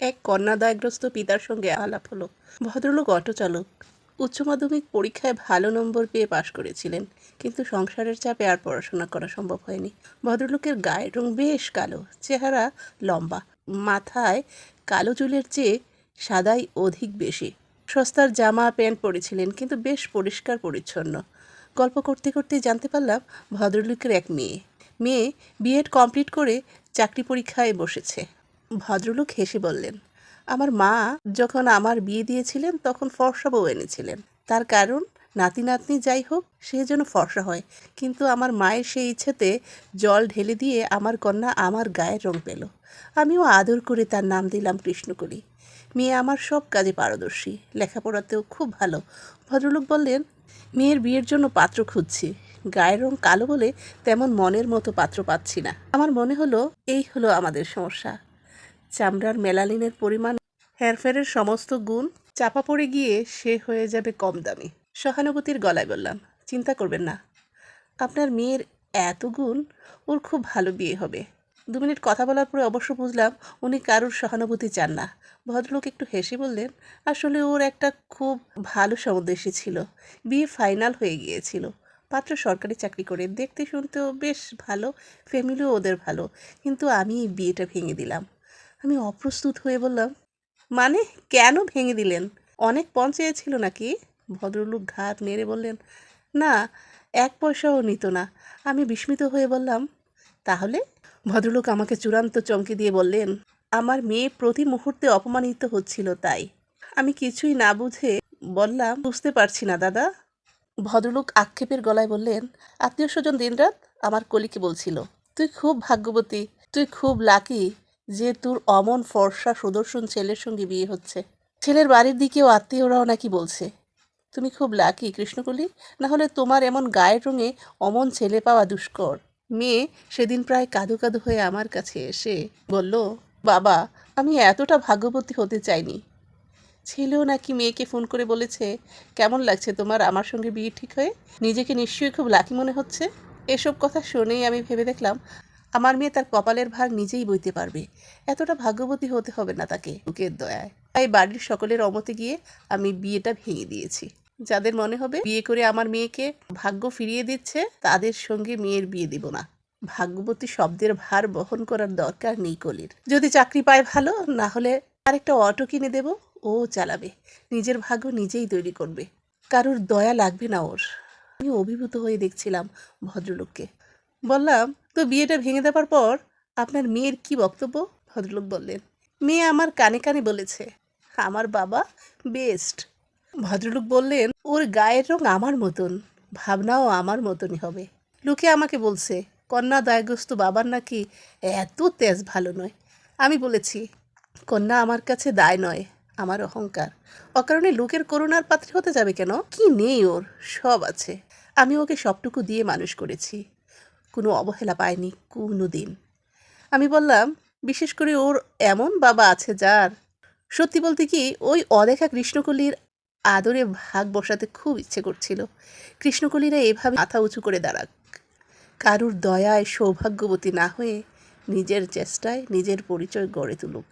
এক কন্যাদায়গ্রস্ত পিতার সঙ্গে আলাপ হলো। ভদ্রলোক অটো চালক। উচ্চ মাধ্যমিক পরীক্ষায় ভালো নম্বর পেয়ে পাশ করেছিলেন, কিন্তু সংসারের চাপে আর পড়াশোনা করা সম্ভব হয়নি। ভদ্রলোকের গায়ের রং বেশ কালো, চেহারা লম্বা, মাথায় কালো চুলের চেয়ে সাদাই অধিক বেশি। সস্তার জামা, প্যান্ট পরেছিলেন, কিন্তু বেশ পরিষ্কার পরিচ্ছন্ন। গল্প করতে করতে জানতে পারলাম, ভদ্রলোকের এক মেয়ে। মেয়ে বিএড কমপ্লিট করে চাকরি পরীক্ষায় বসেছে। ভদ্রলোক হেসে বললেন, আমার মা যখন আমার বিয়ে দিয়েছিলেন তখন ফর্সা বউ এনেছিলেন। তার কারণ, নাতি নাতনি যাই হোক, সে যেন ফর্সা হয়। কিন্তু আমার মায়ের সেই ইচ্ছেতে জল ঢেলে দিয়ে আমার কন্যা আমার গায়ের রং পেল। আমিও আদর করে তার নাম দিলাম কৃষ্ণকলি। মেয়ে আমার সব কাজে পারদর্শী, লেখাপড়াতেও খুব ভালো। ভদ্রলোক বললেন, মেয়ের বিয়ের জন্য পাত্র খুঁজছি। গায়ের রং কালো বলে তেমন মনের মতো পাত্র পাচ্ছি না। আমার মনে হলো, এই হলো আমাদের সমস্যা। চামড়ার মেলালিনের পরিমাণ, হেরফেরের সমস্ত গুণ, চাপা পড়ে গিয়ে সে হয়ে যাবে কম দামি সহানুভূতির গলায় বললাম, চিন্তা করবেন না। আপনার মেয়ের এত গুণ, ওর খুব ভালো বিয়ে হবে দু মিনিট কথা বলার পরে অবশ্য বুঝলাম, উনি কারোর সহানুভূতি চান না। ভদ্রলোক একটু হেসে বললেন, আসলে ওর একটা খুব ভালো সমুদ্দেশী ছিল। বিয়ে ফাইনাল হয়ে গিয়েছিল। পাত্র সরকারি চাকরি করে, দেখতে শুনতেও বেশ ভালো, ফ্যামিলিও ওদের ভালো। কিন্তু আমি বিয়েটা ভেঙে দিলাম। আমি অপ্রস্তুত হয়ে বললাম মানে কেন ভেঙে দিলেন? অনেক পণ চেয়েছিল নাকি? ভদ্রলোক ঘাত নেড়ে বললেন, না, এক পয়সাও নিত না। আমি বিস্মিত হয়ে বললাম, তাহলে? ভদ্রলোক আমাকে চূড়ান্ত চমকে দিয়ে বললেন, আমার মেয়ে প্রতি মুহূর্তে অপমানিত হচ্ছিল তাই। আমি কিছুই না বুঝে বললাম, বুঝতে পারছি না দাদা। ভদ্রলোক আক্ষেপের গলায় বললেন, আত্মীয় স্বজন দিনরাত আমার কলিকে বলছিল, তুই খুব ভাগ্যবতী, তুই খুব লাকি যে তোর অমন ফর্সা সুদর্শন ছেলের সঙ্গে বিয়ে হচ্ছে। ছেলের বাড়ির দিকেও আত্মীয়রাও নাকি বলছে, তুমি খুব লাকি কৃষ্ণকলি। না হলে তোমার এমন গায়ের রঙে অমন ছেলে পাওয়া দুষ্কর। মেয়ে সেদিন প্রায় কাঁদো কাঁদো হয়ে আমার কাছে এসে বলল, বাবা, আমি এতটা ভাগ্যবতী হতে চাইনি। ছেলেও নাকি মেয়েকে ফোন করে বলেছে, কেমন লাগছে তোমার আমার সঙ্গে বিয়ে ঠিক হয়ে? নিজেকে নিশ্চয়ই খুব লাকি মনে হচ্ছে। এসব কথা শুনেই আমি ভেবে দেখলাম আমার মেয়ে তার কপালের ভার নিজেই বইতে পারবে। এতটা ভাগ্যবতী হতে হবে না তাকে। বুকের দয়ায়। তাই বাড়ির সকলের অমতে গিয়ে আমি বিয়েটা ভেঙে দিয়েছি। যাদের মনে হবে বিয়ে করে আমার মেয়েকে ভাগ্য ফিরিয়ে দিচ্ছে, তাদের সঙ্গে মেয়ের বিয়ে দেব না। ভাগ্যবতী শব্দের ভার বহন করার দরকার নেই কলির। যদি চাকরি পায় ভালো, না হলে আরেকটা অটো কিনে দেব, ও চালাবে। নিজের ভাগ্য নিজেই তৈরি করবে। কারোর দয়া লাগবে না ওর। আমি অভিভূত হয়ে দেখছিলাম ভদ্রলোককে। বললাম, তো বিয়েটা ভেঙে দেওয়ার পর আপনার মেয়ের কি বক্তব্য? ভদ্রলোক বললেন, মেয়ে আমার কানে কানে বলেছে, আমার বাবা বেস্ট। ভদ্রলোক বললেন, ওর গায়ের রং আমার মতন, ভাবনাও আমার মতনই হবে। লোকে আমাকে বলছে, কন্যা দায়গ্রস্ত বাবার নাকি এত তেজ ভালো নয়। আমি বলেছি, কন্যা আমার কাছে দায় নয়, আমার অহংকার। অকারণে লোকের করুণার পাত্রে হতে যাবে কেন? কি নেই ওর, সব আছে। আমি ওকে সবটুকু দিয়ে মানুষ করেছি। কোনো অবহেলা পায়নি কোনো দিন আমি বললাম, বিশেষ করে ওর এমন বাবা আছে যার। সত্যি বলতে কি, ওই অদেখা কৃষ্ণকলির আদরে ভাগ বসাতে খুব ইচ্ছে করছিল। কৃষ্ণকলিরা এভাবে মাথা উঁচু করে দাঁড়াক। কারুর দয়ায় সৌভাগ্যবতী না হয়ে নিজের চেষ্টায় নিজের পরিচয় গড়ে তুলুক।